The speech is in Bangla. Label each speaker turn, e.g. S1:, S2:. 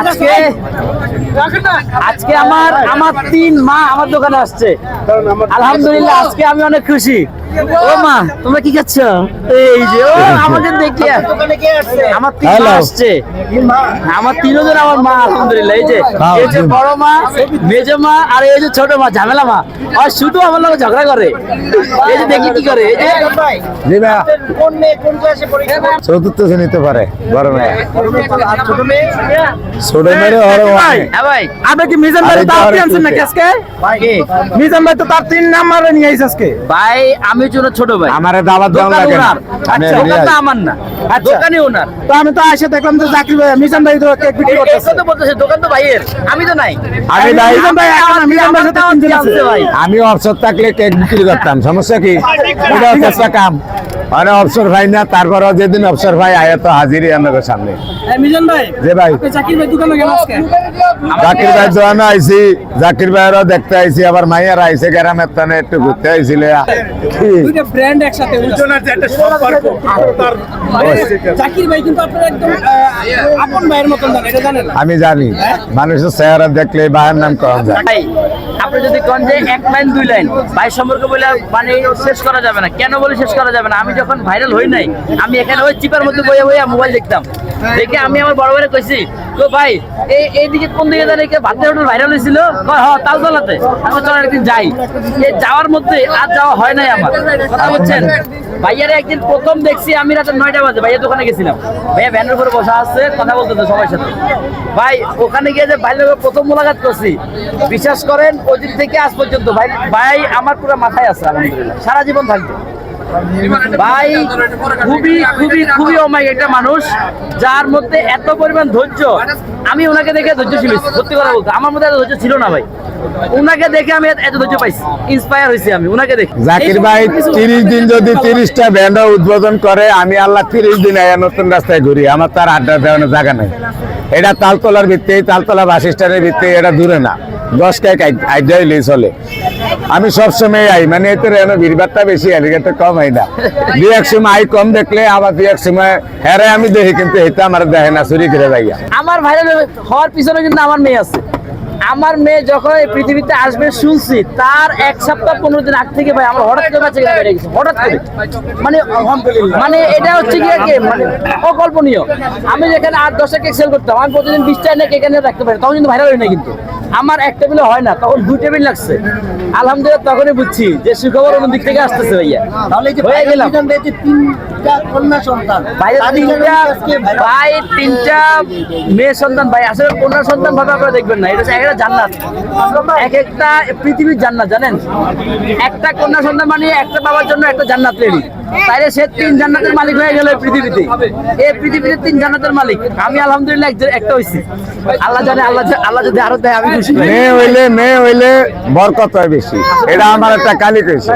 S1: আজকে আজকে আমার আমার তিন মা আমার দোকানে আসছে। আলহামদুলিল্লাহ আজকে আমি অনেক খুশি। ও মা তোমরা কি খাচ্ছ? এই যে ও আমাকে দেখে। আমার তিন আসছে। আমার তিনজন আমার মা আলহামদুলিল্লাহ। এই যে এই যে বড় মা মেজ মা আর এই যে ছোট মা ঝামেলা মা। আর শুধু আমার লোক ঝগড়া করে। এই যে দেখি কি করে এই যে।
S2: জি ভাইয়া চতুর্থ শ্রেণীতে পারে বড় মেয়ে। ছোট মেয়ে? ওরও
S1: ভাই
S2: অনেক।
S1: হ্যাঁ ভাই।
S3: আপনি কি মিজান ভাই তার আনছেন নাকি
S2: একটু
S3: আজকে?
S1: কি?
S3: মিজান ভাই তো তার তিন নাম্বারে নিয়ে আইছে আজকে।
S1: ভাই আমি হচ্ছে ওনার ছোট ভাই।
S2: আমারে দাওয়াত দেওয়া লাগে আমি
S1: আচ্ছা। আমার না।
S3: আচ্ছা।
S1: দোকানে ওনার।
S3: তো আমি তো আইসা দেখলাম যে জাকির ভাই মিজান ভাই তো কেক বিক্রি
S1: এই- এই
S3: করতেছে।
S1: কথা বলতেছে দোকান তো ভাইয়ের। আমি তো নাই।
S2: আমি নাই।
S3: মিজান ভাই মিজান ভাই সাথে
S2: আমি অবসর থাকলে কেক বিক্রি করতাম সমস্যা কি? এটা একটা কাম। মানে অবসর ভাই না তারপরও যেদিন অবসর ভাই আয়া তো হাজিরই আমাদের সামনে। যে ভাই
S3: জাকির ভাই দোকানে গেল আজকে?
S2: জাকির ভাই আইছি জাকির ভাইয়েরও দেখতে আইছি আবার মাইয়ার আইছে গ্রামের তানে একটু ঘুরতে আইছিল। কি?
S3: দুইটা ব্র্যান্ড একসাথে জাকির ভাই কিন্তু আপনার একদম আহ, আপন ভাইয়ের মতন জানেন এটা জানেন? না
S2: আমি জানি। মানুষের চেহারা দেখলে ভাইয়ের নাম কম যায়।
S1: আপনি যদি কন যে এক লাইন, দুই লাইন, ভাই সম্পর্কে বলে মানে শেষ করা যাবে না। কেন বলে শেষ করা যাবে না? আমি যখন ভাইরাল হই নাই, আমি এখানে ওই চিপার মধ্যে বইয়া বইয়া মোবাইল দেখতাম। দেখে আমি আমার বড় বড় কইছি তো ভাই, এই এইদিকে কোন দিকে কে ভাতের হোটেল ভাইরাল হয়েছিল? কয়, হ, তালতলাতে। আমি একদিন যাই। এই যাওয়ার মধ্যে আর যাওয়া হয় নাই আমার। কথা বলছেন ভাইয়ারে একদিন প্রথম দেখছি আমি রাতে নয়টা বাজে, ভাইয়া দোকানে গেছিলাম। ভাইয়া ভ্যানের উপরে বসা আছে, কথা বলতে সবার সাথে। ভাই, ওখানে গিয়ে যে ভাই প্রথম মোলাকাত করছি, বিশ্বাস করেন, ওই দিন থেকে আজ পর্যন্ত ভাই ভাই আমার পুরো মাথায় আছে, আলহামদুলিল্লাহ। সারা জীবন থাকবে। ভাই খুবই খুবই খুবই অমায়িক একটা মানুষ যার মধ্যে এত পরিমাণ ধৈর্য। আমি ওনাকে দেখে ধৈর্যশীল হয়েছি সত্যি কথা বলতে। আমার মধ্যে এত ধৈর্য ছিল না ভাই। ওনাকে দেখে আমি এত ধৈর্য পাইছি ইন্সপায়ার হয়েছি আমি ওনাকে দেখে।
S2: জাকির ভাই তিরিশ দিন যদি তিরিশটা ব্যান্ড উদ্বোধন করে আমি আল্লাহ তিরিশ দিন আয়া নতুন রাস্তায় ঘুরি। আমার তার আড্ডা দেওয়ানোর জায়গা নেই। এটা তালতলার ভিত্তি তালতলা বাস স্ট্যান্ডের ভিত্তি এটা দূরে না। দশ কেক আইডিয়া চলে। আমি সবসময় আই মানে এতে রেন ভিড়ভাড়টা বেশি এটা কম আই না। দু এক সময় আই কম দেখলে, আবার দু এক সময় হেরে আমি দেখি, কিন্তু এটা আমার দেখে না, চুরি করে যাইয়া
S1: আমার ভাইরাল হওয়ার পিছনে কিন্তু আমার মেয়ে আছে। আমার মেয়ে যখন এই পৃথিবীতে আসবে, শুনছি, তার এক সপ্তাহ পনেরো দিন আগ থেকে ভাই আমার হঠাৎ করে বাচ্চা বেড়ে গেছে, হঠাৎ করে। মানে মানে এটা হচ্ছে কি মানে অকল্পনীয়। আমি যেখানে আট দশটা কেক সেল করতাম, আমি প্রতিদিন বিশটা এনে কেক এনে রাখতে পারি, তখন কিন্তু ভাইরাল হয় না কিন্তু। আমার এক টেবিলে হয় না তখন দুই টেবিল লাগছে। আলহামদুলিল্লাহ তখনই বুঝছি যে সুখবর অন্য দিক থেকে আসতেছে ভাইয়া। হয়ে গেলাম। ভাই তিনটা ভাই তিনটা মেয়ে সন্তান। ভাই আসলে কন্যা সন্তান ভাবে আপনারা দেখবেন না এটা একটা জান্নাত। এক একটা পৃথিবীর জান্নাত জানেন? একটা কন্যা সন্তান মানে একটা বাবার জন্য একটা জান্নাত রেডি তাইলে সে তিন জান্নাতের মালিক হয়ে গেল পৃথিবীতে। এই পৃথিবীতে তিন জান্নাতের মালিক। আমি আলহামদুলিল্লাহ এক- একটা হইছি। আল্লাহ জানে, আল্লাহ আল্লাহ যদি আরও দেয়, আমি খুশি।
S2: মেয়ে হইলে মেয়ে হইলে বরকত হয় বেশি। এটা আমার একটা কালি কইছে